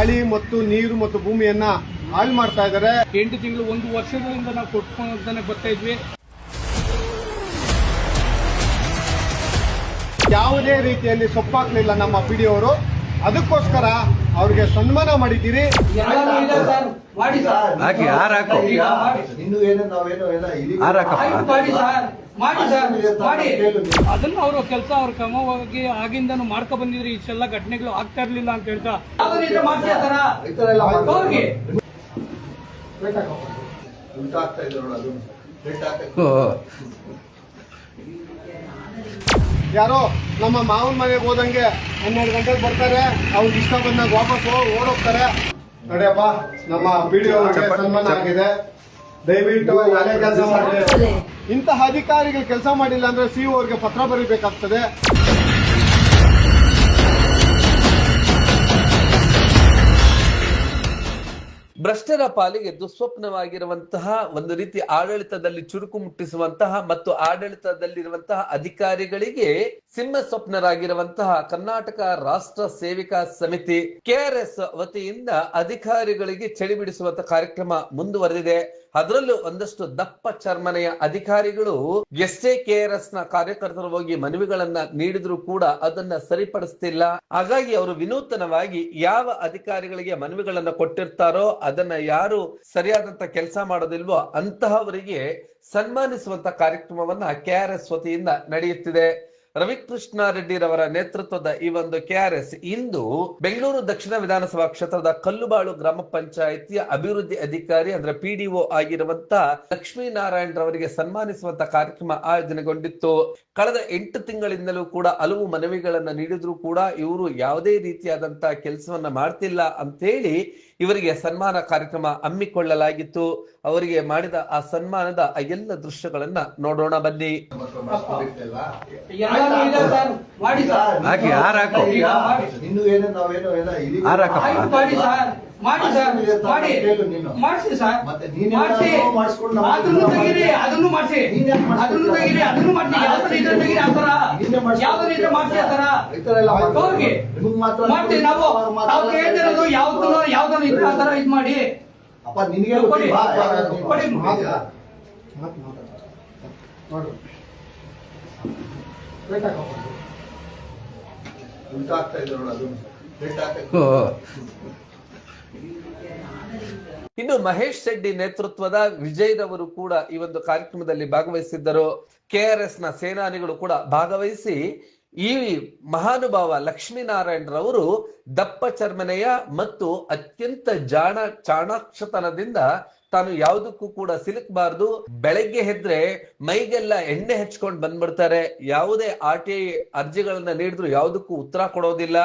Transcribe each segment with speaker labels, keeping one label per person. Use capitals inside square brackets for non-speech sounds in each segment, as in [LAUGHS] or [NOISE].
Speaker 1: ಗಾಳಿ ಮತ್ತು ನೀರು ಮತ್ತು ಭೂಮಿಯನ್ನ ಹಾಳು ಮಾಡ್ತಾ ಇದ್ದಾರೆ.
Speaker 2: ಎಂಟು ತಿಂಗಳು ಒಂದು ವರ್ಷಗಳಿಂದ ನಾವು ಕೊಟ್ಕೊಂಡು ಬರ್ತಾ ಇದ್ವಿ.
Speaker 1: ಯಾವುದೇ ರೀತಿಯಲ್ಲಿ ಸೊಪ್ಪಾಗ್ಲಿಲ್ಲ ನಮ್ಮ ಪಿಡಿಯವರು. ಅವರು ಅದಕ್ಕೋಸ್ಕರ ಅವ್ರಿಗೆ ಸನ್ಮಾನ ಮಾಡಿದ್ದೀರಿ.
Speaker 2: ಎಲ್ಲಾನು ಇದೆ ಸರ್. ಮಾಡಿ ಸರ್.
Speaker 3: ಹಾಕಿ ಹಾರ ಹಾಕು?
Speaker 2: ಈಗ ಮಾಡಿ.
Speaker 4: ಇನ್ನು ಏನು ನಾವೇನು ಎಲ್ಲ ಇಲ್ಲಿ
Speaker 3: ಹಾರ
Speaker 2: ಮಾಡಿ ಸರ್. ಮಾಡಿ ಸರ್. ಅದನ್ನ ಅವರು ಕೆಲಸ ಅವ್ರ ಕ್ರಮವಾಗಿ ಆಗಿಂದನು ಮಾಡ್ಕೊ ಬಂದಿದ್ರಿ. ಇಷ್ಟೆಲ್ಲ ಘಟನೆಗಳು ಆಗ್ತಾ ಇರ್ಲಿಲ್ಲ ಅಂತ ಹೇಳ್ತಾ.
Speaker 4: ಉಲ್ಟಾ ಆಗ್ತಾ ಇದೆ ನೋಡು ಅದು.
Speaker 1: ಯಾರೋ ನಮ್ಮ ಮಾವನ ಮನೆಗೆ ಹೋದಂಗೆ ಹನ್ನೆರಡು ಗಂಟೆಗೆ ಬರ್ತಾರೆ. ಅವ್ರಿಗೆ ಇಷ್ಟ ಬಂದಾಗ ವಾಪಸ್ ಓಡೋಗ್ತಾರೆ. ನೋಡಿಯಪ್ಪ ನಮ್ಮ ವಿಡಿಯೋ ಸನ್ಮಾನ ಆಗಿದೆ. ದಯವಿಟ್ಟು ಕೆಲಸ ಮಾಡಿ ಇಂತಹ ಅಧಿಕಾರಿಗಳು ಕೆಲಸ ಮಾಡಿಲ್ಲ ಅಂದ್ರೆ ಸಿಇಒ ಅವ್ರಿಗೆ ಪತ್ರ ಬರೀಬೇಕಾಗ್ತದೆ.
Speaker 5: ಭ್ರಷ್ಟರ ಪಾಲಿಗೆ ದುಸ್ವಪ್ನವಾಗಿರುವಂತಹ ಒಂದು ರೀತಿ ಆಡಳಿತದಲ್ಲಿ ಚುರುಕು ಮುಟ್ಟಿಸುವಂತಹ ಮತ್ತು ಆಡಳಿತದಲ್ಲಿರುವಂತಹ ಅಧಿಕಾರಿಗಳಿಗೆ ಸಿಂಹ ಸ್ವಪ್ನರಾಗಿರುವಂತಹ ಕರ್ನಾಟಕ ರಾಷ್ಟ್ರ ಸೇವಿಕಾ ಸಮಿತಿ ಕೆಆರ್ಎಸ್ ವತಿಯಿಂದ ಅಧಿಕಾರಿಗಳಿಗೆ ಚಳಿ ಬಿಡಿಸುವಂತ ಕಾರ್ಯಕ್ರಮ ಮುಂದುವರೆದಿದೆ. ಅದರಲ್ಲೂ ಒಂದಷ್ಟು ದಪ್ಪ ಚರ್ಮನೆಯ ಅಧಿಕಾರಿಗಳು ಎಷ್ಟೇ ಕೆಆರ್ಎಸ್ನ ಕಾರ್ಯಕರ್ತರು ಹೋಗಿ ಮನವಿಗಳನ್ನ ನೀಡಿದ್ರು ಕೂಡ ಅದನ್ನ ಸರಿಪಡಿಸ್ತಿಲ್ಲ. ಹಾಗಾಗಿ ಅವರು ವಿನೂತನವಾಗಿ ಯಾವ ಅಧಿಕಾರಿಗಳಿಗೆ ಮನವಿಗಳನ್ನ ಕೊಟ್ಟಿರ್ತಾರೋ ಅದನ್ನ ಯಾರು ಸರಿಯಾದಂತ ಕೆಲಸ ಮಾಡೋದಿಲ್ವೋ ಅಂತಹವರಿಗೆ ಸನ್ಮಾನಿಸುವಂತ ಕಾರ್ಯಕ್ರಮವನ್ನ ಕೆಆರ್ಎಸ್ ವತಿಯಿಂದ ನಡೆಯುತ್ತಿದೆ. ರವಿಕೃಷ್ಣ ರೆಡ್ಡಿರವರ ನೇತೃತ್ವದ ಈ ಒಂದು ಕೆಆರ್ಎಸ್ ಇಂದು ಬೆಂಗಳೂರು ದಕ್ಷಿಣ ವಿಧಾನಸಭಾ ಕ್ಷೇತ್ರದ ಕಲ್ಲುಬಾಳು ಗ್ರಾಮ ಪಂಚಾಯಿತಿಯ ಅಭಿವೃದ್ಧಿ ಅಧಿಕಾರಿ ಅಂದ್ರೆ ಪಿಡಿಒ ಆಗಿರುವಂತ ಲಕ್ಷ್ಮೀನಾರಾಯಣ್ ರವರಿಗೆ ಸನ್ಮಾನಿಸುವಂತ ಕಾರ್ಯಕ್ರಮ ಆಯೋಜನೆಗೊಂಡಿತ್ತು. ಕಳೆದ ಎಂಟು ತಿಂಗಳಿಂದಲೂ ಕೂಡ ಹಲವು ಮನವಿಗಳನ್ನ ನೀಡಿದ್ರು ಕೂಡ ಇವರು ಯಾವುದೇ ರೀತಿಯಾದಂತಹ ಕೆಲಸವನ್ನ ಮಾಡ್ತಿಲ್ಲ ಅಂತ ಹೇಳಿ ಇವರಿಗೆ ಸನ್ಮಾನ ಕಾರ್ಯಕ್ರಮ ಹಮ್ಮಿಕೊಳ್ಳಲಾಗಿತ್ತು. ಅವರಿಗೆ ಮಾಡಿದ ಆ ಸನ್ಮಾನದ ಆ ಎಲ್ಲ ದೃಶ್ಯಗಳನ್ನ ನೋಡೋಣ ಬನ್ನಿ.
Speaker 2: ಮಾಡಿ ಸರ್
Speaker 3: ಹಾಕಿ ಹಾರ ಹಾಕು
Speaker 2: ಈಗ ಮಾಡಿ.
Speaker 4: ಇನ್ನು ಏನೋ ನಾವೇನೋ ಎಲ್ಲ ಇಲ್ಲಿ
Speaker 3: ಹಾರ ಹಾಕಪ್ಪ
Speaker 2: ಆಯ್ತು ಮಾಡಿ ಸರ್ ಮಾಡಿ ಸರ್ ಮಾಡಿ
Speaker 4: ಕೇಳು ನೀನು.
Speaker 2: ಮಾಡಿಸಿ ಸರ್
Speaker 4: ಮತ್ತೆ ನೀನು
Speaker 2: ಮಾಡಿಸಿ
Speaker 4: ಮಾಡಿಸ್ಕೊಂಡು
Speaker 2: ಅದನ್ನು ತೆಗೀರಿ ಅದನ್ನು ಮಾಡಿಸಿ? ಅದನ್ನು ತೆಗೀರಿ ಅದನ್ನು ಮಾಡಿಸಿ ಯಾವ್ದನ್ನ ಇದ್ರೆ ತೆಗೀರಿ ಆ
Speaker 4: ನೀನೇ ಮಾಡಿಸ್ಕೊಳ್ತೀಯ?
Speaker 2: ಯಾವ್ದನ್ನ ಇದ್ರೆ ಮಾಡಿಸಿ ಆ ಥರ
Speaker 4: ಈ ತರ ಎಲ್ಲ.
Speaker 2: ಹೋಗಿ
Speaker 4: ನಿಮ್ಗ್ ಮಾತ್ರ
Speaker 2: ಮಾಡ್ತೀವಿ ನಾವು ನಾವು ಕೇಳ್ತಿರೋದು ಯಾವ್ದನ್ನ ಯಾವ್ದನ್ನ ಇದ್ರೆ ಆ ಥರ ಇದ್ ಮಾಡಿ
Speaker 4: ಅಪ್ಪ ನಿನಗೆ
Speaker 2: ಕೊಡಿ.
Speaker 4: ಗೊತ್ತಿಲ್ವಾ? ಯಾವ್ಯಾವ್ದು
Speaker 2: ಕೊಡಿ.
Speaker 4: ಮಾಡ್ತೀರಾ?
Speaker 1: ಮಾತು ಮಾತಾಡು. [LAUGHS]
Speaker 5: ಇನ್ನು ಮಹೇಶ್ ಶೆಡ್ಡಿ ನೇತೃತ್ವದ ವಿಜಯ್ ರವರು ಕೂಡ ಈ ಒಂದು ಕಾರ್ಯಕ್ರಮದಲ್ಲಿ ಭಾಗವಹಿಸಿದ್ದರು. ಕೆಆರ್ಎಸ್ನ ಸೇನಾನಿಗಳು ಕೂಡ ಭಾಗವಹಿಸಿ ಈ ಮಹಾನುಭಾವ ಲಕ್ಷ್ಮೀನಾರಾಯಣರವರು ದಪ್ಪ ಚರ್ಮನೆಯ ಮತ್ತು ಅತ್ಯಂತ ಜಾಣ ಚಾಣಾಕ್ಷತನದಿಂದ ತಾನು ಯಾವುದಕ್ಕೂ ಕೂಡ ಸಿಲುಕಬಾರ್ದು. ಬೆಳಗ್ಗೆ ಹೆದ್ರೆ ಮೈಗೆಲ್ಲ ಎಣ್ಣೆ ಹಚ್ಕೊಂಡು ಬಂದ್ಬಿಡ್ತಾರೆ. ಯಾವುದೇ ಆರ್ ಟಿ ಐ ಅರ್ಜಿಗಳನ್ನ ನೀಡಿದ್ರು ಯಾವುದಕ್ಕೂ ಉತ್ತರ ಕೊಡೋದಿಲ್ಲ.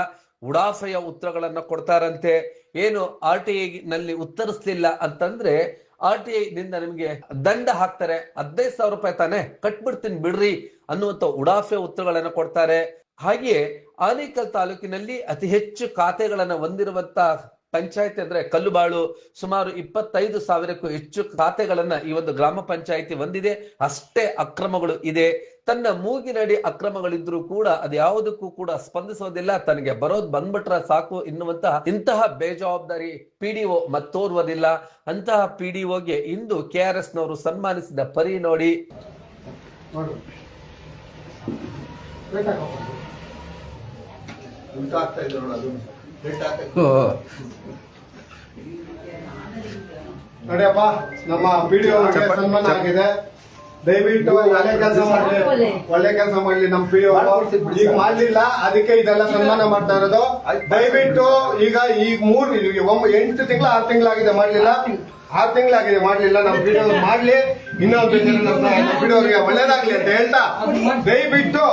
Speaker 5: ಉಡಾಫೆಯ ಉತ್ತರಗಳನ್ನ ಕೊಡ್ತಾರಂತೆ. ಏನು ಆರ್ ಟಿ ಐ ನಲ್ಲಿ ಉತ್ತರಿಸ್ಲಿಲ್ಲ ಅಂತಂದ್ರೆ ಆರ್ ಟಿ ಐ ನಿಂದ ನಿಮ್ಗೆ ದಂಡ ಹಾಕ್ತಾರೆ, ಹದಿನೈದು ಸಾವಿರ ರೂಪಾಯಿ ತಾನೆ ಕಟ್ಬಿಡ್ತೀನಿ ಬಿಡ್ರಿ ಅನ್ನುವಂತ ಉಡಾಫೆ ಉತ್ತರಗಳನ್ನ ಕೊಡ್ತಾರೆ. ಹಾಗೆಯೇ ಆನೇಕಲ್ ತಾಲೂಕಿನಲ್ಲಿ ಅತಿ ಹೆಚ್ಚು ಖಾತೆಗಳನ್ನ ಹೊಂದಿರುವಂತ ಪಂಚಾಯತಿ ಅಂದ್ರೆ ಕಲ್ಲುಬಾಳು ಸುಮಾರು ಇಪ್ಪತ್ತೈದು ಸಾವಿರಕ್ಕೂ ಹೆಚ್ಚು ಖಾತೆಗಳನ್ನ ಈ ಒಂದು ಗ್ರಾಮ ಪಂಚಾಯತಿ ಹೊಂದಿದೆ ಅಷ್ಟೇ ಅಕ್ರಮಗಳು ಇದೆ. ತನ್ನ ಮೂಗಿನಡಿ ಅಕ್ರಮಗಳಿದ್ರು ಕೂಡ ಅದ್ಯಾವುದಕ್ಕೂ ಕೂಡ ಸ್ಪಂದಿಸೋದಿಲ್ಲ. ತನಗೆ ಬರೋದ್ ಬಂದ್ಬಿಟ್ರ ಸಾಕು ಎನ್ನುವಂತಹ ಇಂತಹ ಬೇಜವಾಬ್ದಾರಿ ಪಿಡಿಒ ಮತ್ತೋರ್ವದಿಲ್ಲ. ಅಂತಹ ಪಿಡಿಒಗೆ ಇಂದು ಕೆ ಆರ್ ಎಸ್ ನವರು ಸನ್ಮಾನಿಸಿದ ಪರಿ ನೋಡಿ.
Speaker 4: ಉಲ್ಟಾ ಆಗ್ತಾ
Speaker 1: ನಡೆಯಪ್ಪ ನಮ್ಮ ಪಿಡಿಒ ಸನ್ಮಾನ ಆಗಿದೆ. ದಯವಿಟ್ಟು ಒಳ್ಳೆ ಕೆಲಸ ಮಾಡ್ಲಿ ಒಳ್ಳೆ. ಕೆಲಸ ಮಾಡ್ಲಿ ನಮ್ಮ ಪಿಡಿಒ ಈಗ ಮಾಡ್ಲಿಲ್ಲ ಅದಕ್ಕೆ ಇದೆಲ್ಲ ಸನ್ಮಾನ ಮಾಡ್ತಾ ಇರೋದು. ದಯವಿಟ್ಟು ಈಗ ಈಗ ಮೂರ್ ಒಂಬ- ಎಂಟು ತಿಂಗಳು ಆರು ತಿಂಗಳಾಗಿದೆ ಮಾಡ್ಲಿಲ್ಲ. ಆರು ತಿಂಗಳಾಗಿದೆ ಮಾಡ್ಲಿಲ್ಲ. ನಮ್ಮ ಪಿಡಿಒ ಮಾಡ್ಲಿ. ಇನ್ನೊಂದು ವಿಡಿಯೋಗೆ ಒಳ್ಳೇದಾಗ್ಲಿ ಅಂತ ಹೇಳ್ತಾ ದಯವಿಟ್ಟು.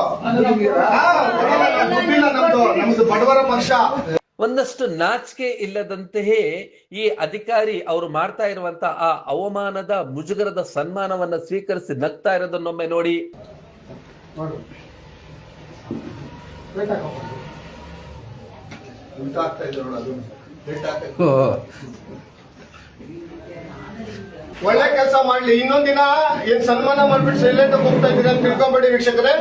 Speaker 1: ನಮ್ದು ನಮ್ದು ಬಡವರ ಪಕ್ಷ.
Speaker 5: ಒಂದಷ್ಟು ನಾಚಿಕೆ ಇಲ್ಲದಂತೆಯೇ ಈ ಅಧಿಕಾರಿ ಅವರು ಮಾಡ್ತಾ ಇರುವಂತ ಆ ಅವಮಾನದ ಮುಜುಗರದ ಸನ್ಮಾನವನ್ನ ಸ್ವೀಕರಿಸಿ ನಗ್ತಾ ಇರೋದನ್ನೊಮ್ಮೆ ನೋಡಿ.
Speaker 1: ಒಳ್ಳೆ ಕೆಲಸ ಮಾಡ್ಲಿ. ಇನ್ನೊಂದಿನ ಏನ್ ಸನ್ಮಾನ ಮಾಡ್ಬಿಟ್ಟು ಸೈಲೆಂಟ್ ಹೋಗ್ತಾ ಇದ್ದೀರಿ ಅಂತ ತಿಳ್ಕೊಂಬೇಡಿ ವೀಕ್ಷಕರೇ.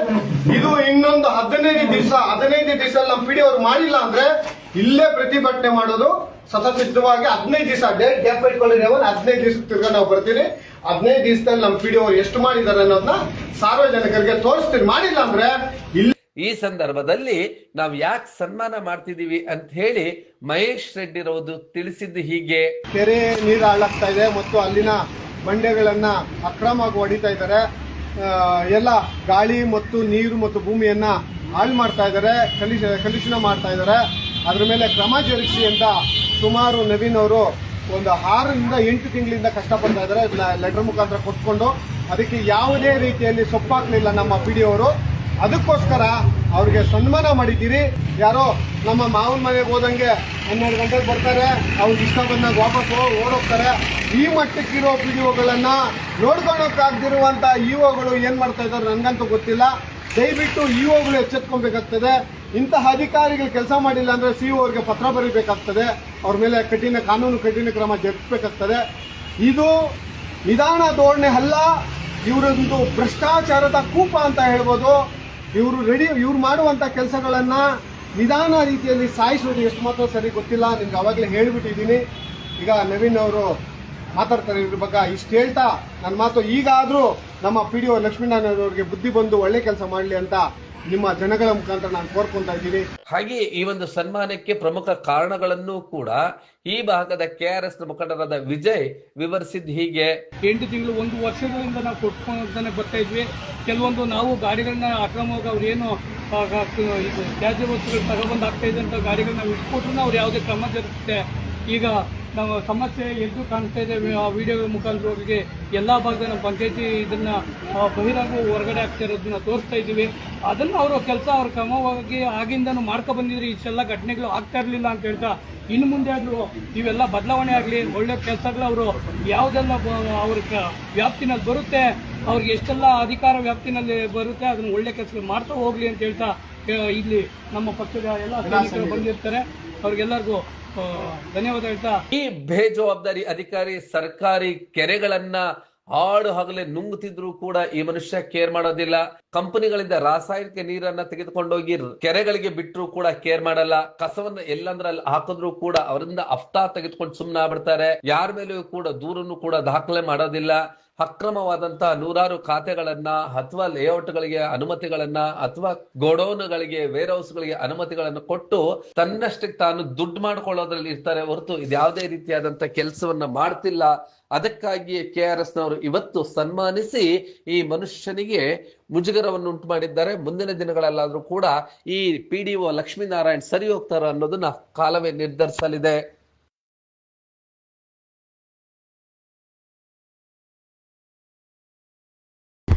Speaker 1: ಇದು ಇನ್ನೊಂದು ಹದಿನೈದು ದಿವಸ ಹದಿನೈದು ದಿವಸ ನಮ್ಮ ಪಿಡಿ ಅವ್ರು ಮಾಡಿಲ್ಲ ಅಂದ್ರೆ ಇಲ್ಲೇ ಪ್ರತಿಭಟನೆ ಮಾಡೋದು ಸತಸಿದ್ಧವಾಗಿ ಹದಿನೈದು ದಿವಸ, ಡೇಟ್ ಗ್ಯಾಪ್ ಇಟ್ಕೊಳ್ಳಿ ಅವನ್, ಹದಿನೈದು ದಿವಸ ತಿರ್ಗಾ ನಾವು ಬರ್ತೀನಿ ಹದಿನೈದು ದಿವಸದಲ್ಲಿ ನಮ್ಮ ಪಿ ಡಿ ಎಷ್ಟು ಮಾಡಿದ್ದಾರೆ ಅನ್ನೋದನ್ನ ಸಾರ್ವಜನಿಕರಿಗೆ ತೋರಿಸ್ತೀನಿ ಮಾಡಿಲ್ಲ ಅಂದ್ರೆ
Speaker 5: ಈ ಸಂದರ್ಭದಲ್ಲಿ ನಾವು ಯಾಕೆ ಸನ್ಮಾನ ಮಾಡ್ತಿದೀವಿ ಅಂತ ಹೇಳಿ ಮಹೇಶ್ ರೆಡ್ಡಿ ರವರು ತಿಳಿಸಿದ್ದು ಹೀಗೆ.
Speaker 1: ಕೆರೆ ನೀರು ಹಾಳಾಗ್ತಾ ಇದೆ ಮತ್ತು ಅಲ್ಲಿನ ಬಂಡೆಗಳನ್ನ ಅಕ್ರಮವಾಗಿ ಹೊಡಿತಾ ಇದ್ದಾರೆ. ಎಲ್ಲ ಗಾಳಿ ಮತ್ತು ನೀರು ಮತ್ತು ಭೂಮಿಯನ್ನ ಹಾಳು ಮಾಡ್ತಾ ಇದ್ದಾರೆ, ಕಲುಷ ಕಲುಷಿತ ಮಾಡ್ತಾ ಇದ್ದಾರೆ. ಅದ್ರ ಮೇಲೆ ಕ್ರಮ ಜರುಗಿಸಿ ಅಂತ ಸುಮಾರು ನವೀನ್ ಅವರು ಒಂದು ಆರರಿಂದ ಎಂಟು ತಿಂಗಳಿಂದ ಕಷ್ಟಪಡ್ತಾ ಇದ್ದಾರೆ. ಲೆಟರ್ ಮುಖಾಂತರ ಕೊಟ್ಕೊಂಡು ಅದಕ್ಕೆ ಯಾವುದೇ ರೀತಿಯಲ್ಲಿ ಸೊಪ್ಪಾಗ್ಲಿಲ್ಲ ನಮ್ಮ ಪಿ ಅವರು. ಅದಕ್ಕೋಸ್ಕರ ಅವ್ರಿಗೆ ಸನ್ಮಾನ ಮಾಡಿದ್ದೀರಿ. ಯಾರೋ ನಮ್ಮ ಮಾವನ ಮನೆಗೆ ಹೋದಂಗೆ ಹನ್ನೆರಡು ಗಂಟೆಗೆ ಬರ್ತಾರೆ. ಅವ್ರಿಗೆ ಇಷ್ಟ ಬಂದಾಗ ವಾಪಸ್ ಓಡೋಗ್ತಾರೆ. ಈ ಮಟ್ಟಕ್ಕಿರೋ ಪಿ ಡಿ ಒಗಳನ್ನ ನೋಡ್ಕೊಳಕ್ಕಾಗ್ದಿರುವಂತ ಇ ಒಗಳು ಏನ್ ಮಾಡ್ತಾ ಇದ್ದಾರೆ ನನಗಂತೂ ಗೊತ್ತಿಲ್ಲ. ದಯವಿಟ್ಟು ಇ ಒಗಳು ಎಚ್ಚೆತ್ಕೊಬೇಕಾಗ್ತದೆ. ಇಂತಹ ಅಧಿಕಾರಿಗಳು ಕೆಲಸ ಮಾಡಿಲ್ಲ ಅಂದ್ರೆ ಸಿ ಅವ್ರಿಗೆ ಪತ್ರ ಬರೀಬೇಕಾಗ್ತದೆ. ಅವ್ರ ಮೇಲೆ ಕಠಿಣ ಕಾನೂನು, ಕಠಿಣ ಕ್ರಮ ಜರುಗಿಸಬೇಕಾಗ್ತದೆ ಇದು ನಿಧಾನ ಧೋರಣೆ ಅಲ್ಲ. ಇವರೊಂದು ಭ್ರಷ್ಟಾಚಾರದ ಕೂಪ ಅಂತ ಹೇಳ್ಬೋದು. ಇವರು ರೆಡಿ ಇವ್ರು ಮಾಡುವಂತ ಕೆಲಸಗಳನ್ನ ನಿಧಾನ ರೀತಿಯಲ್ಲಿ ಸಾಯಿಸೋದು ಎಷ್ಟು ಮಾತ್ರ ಸರಿ ಗೊತ್ತಿಲ್ಲ. ನಿಮ್ಗೆ ಅವಾಗಲೇ ಹೇಳಿಬಿಟ್ಟಿದ್ದೀನಿ. ಈಗ ನವೀನ್ ಅವರು ಮಾತಾಡ್ತಾರೆ ಇವ್ರ ಬಗ್ಗೆ. ಇಷ್ಟು ಹೇಳ್ತಾ ನನ್ನ ಮಾತು ಈಗಾದರೂ ನಮ್ಮ ಪಿ ಡಿ ಒ ಲಕ್ಷ್ಮೀನಾರಾಯಣ ಅವರಿಗೆ ಬುದ್ಧಿ ಬಂದು ಒಳ್ಳೆ ಕೆಲಸ ಮಾಡಲಿ ಅಂತ ನಿಮ್ಮ ಜನಗಳ ಮುಖಾಂತರ ನಾನು ಕೋರ್ಕೊಂತ ಇದ್ದೀನಿ.
Speaker 5: ಹಾಗೆ ಈ ಒಂದು ಸನ್ಮಾನಕ್ಕೆ ಪ್ರಮುಖ ಕಾರಣಗಳನ್ನು ಕೂಡ ಈ ಭಾಗದ ಕೆ ಆರ್ ಎಸ್ ಮುಖಂಡರಾದ ವಿಜಯ್ ವಿವರಿಸಿದ್ ಹೀಗೆ.
Speaker 2: ಎಂಟು ತಿಂಗಳು ಒಂದು ವರ್ಷಗಳಿಂದ ನಾವು ಕೊಟ್ಕೊಂಡು ಬರ್ತಾ ಇದ್ವಿ. ಕೆಲವೊಂದು ನಾವು ಗಾಡಿಗಳನ್ನ ಅಕ್ರಮವಾಗಿ ಅವ್ರು ಏನು ತ್ಯಾಜ್ಯ ವಸ್ತುಗಳು ತಗೊಬಂದು ಆಗ್ತಾ ಇದೆ ಅಂತ ಗಾಡಿಗಳನ್ನ ಇಟ್ಕೊಟ್ರು ಅವ್ರು ಯಾವುದೇ ಕ್ರಮ ಜರುಗುತ್ತೆ ಈಗ ನಾವು ಸಮಸ್ಯೆ ಎದ್ದು ಕಾಣಿಸ್ತಾ ಇದೆ. ಆ ವಿಡಿಯೋ ಮುಖಾಂತರವಾಗಿ ಎಲ್ಲ ಭಾಗದ ನಮ್ಮ ಪಂಚಾಯತಿ ಇದನ್ನ ಬಹಿರಂಗ ಹೊರಗಡೆ ಆಗ್ತಾ ಇರೋದನ್ನ ತೋರಿಸ್ತಾ ಇದ್ದೀವಿ. ಅದನ್ನು ಅವರು ಕೆಲಸ, ಅವ್ರ ಕ್ರಮವಾಗಿ ಆಗಿಂದನೂ ಮಾಡ್ಕೊ ಬಂದಿದ್ರೆ. ಇಷ್ಟೆಲ್ಲ ಘಟನೆಗಳು ಆಗ್ತಾ ಇರಲಿಲ್ಲ ಅಂತ ಹೇಳ್ತಾ ಇನ್ನು ಮುಂದೆ ಆದರೂ ಇವೆಲ್ಲ ಬದಲಾವಣೆ ಆಗಲಿ, ಒಳ್ಳೆ ಕೆಲಸಗಳು ಅವರು ಯಾವುದೆಲ್ಲ ಅವ್ರ ವ್ಯಾಪ್ತಿನಲ್ಲಿ ಬರುತ್ತೆ, ಅವ್ರಿಗೆ ಎಷ್ಟೆಲ್ಲ ಅಧಿಕಾರ ವ್ಯಾಪ್ತಿನಲ್ಲಿ ಬರುತ್ತೆ, ಅದನ್ನು ಒಳ್ಳೆ ಕೆಲಸಗಳು ಮಾಡ್ತಾ ಹೋಗ್ಲಿ ಅಂತ ಹೇಳ್ತಾ ಇಲ್ಲಿ ನಮ್ಮ ಪಕ್ಷದ ಎಲ್ಲ ಬಂದಿರ್ತಾರೆ. ಅವ್ರಿಗೆಲ್ಲರಿಗೂ ಧನ್ಯವಾದ ಹೇಳ್ತಾ.
Speaker 5: ಬೇಜವಾಬ್ದಾರಿ ಅಧಿಕಾರಿ ಸರ್ಕಾರಿ ಕೆರೆಗಳನ್ನ ಹಾಡು ಹಗಲೇ ನುಂಗುತ್ತಿದ್ರು ಕೂಡ ಈ ಮನುಷ್ಯ ಕೇರ್ ಮಾಡೋದಿಲ್ಲ. ಕಂಪನಿಗಳಿಂದ ರಾಸಾಯನಿಕ ನೀರನ್ನ ತೆಗೆದುಕೊಂಡೋಗಿ ಕೆರೆಗಳಿಗೆ ಬಿಟ್ಟರು ಕೂಡ ಕೇರ್ ಮಾಡಲ್ಲ. ಕಸವನ್ನ ಎಲ್ಲಂದ್ರಲ್ಲಿ ಹಾಕಿದ್ರು ಕೂಡ ಅವರಿಂದ ಅಫ್ತಾ ತೆಗೆದುಕೊಂಡು ಸುಮ್ಮನೆ ಆಗ್ಬಿಡ್ತಾರೆ ಯಾರ ಮೇಲೂ ಕೂಡ ದೂರನ್ನು ಕೂಡ ದಾಖಲೆ ಮಾಡೋದಿಲ್ಲ. ಅಕ್ರಮವಾದಂತಹ ನೂರಾರು ಖಾತೆಗಳನ್ನ ಅಥವಾ ಲೇಔಟ್ಗಳಿಗೆ ಅನುಮತಿಗಳನ್ನ ಅಥವಾ ಗೋಡೌನ್ಗಳಿಗೆ ವೇರ್ ಹೌಸ್ಗಳಿಗೆ ಅನುಮತಿಗಳನ್ನು ಕೊಟ್ಟು ತನ್ನಷ್ಟಕ್ಕೆ ತಾನು ದುಡ್ಡು ಮಾಡ್ಕೊಳ್ಳೋದ್ರಲ್ಲಿ ಇರ್ತಾರೆ ಹೊರತು ಇದ್ಯಾವುದೇ ರೀತಿಯಾದಂತಹ ಕೆಲಸವನ್ನ ಮಾಡ್ತಿಲ್ಲ. ಅದಕ್ಕಾಗಿಯೇ ಕೆ ಆರ್ ಎಸ್ ನವರು ಇವತ್ತು ಸನ್ಮಾನಿಸಿ ಈ ಮನುಷ್ಯನಿಗೆ ಮುಜುಗರವನ್ನು ಉಂಟು ಮಾಡಿದ್ದಾರೆ ಮುಂದಿನ ದಿನಗಳಲ್ಲಾದ್ರೂ ಕೂಡ ಈ ಪಿ ಡಿ ಒ ಲಕ್ಷ್ಮೀನಾರಾಯಣ್ ಸರಿ ಹೋಗ್ತಾರ ಅನ್ನೋದನ್ನ ಕಾಲವೇ ನಿರ್ಧರಿಸಲಿದೆ.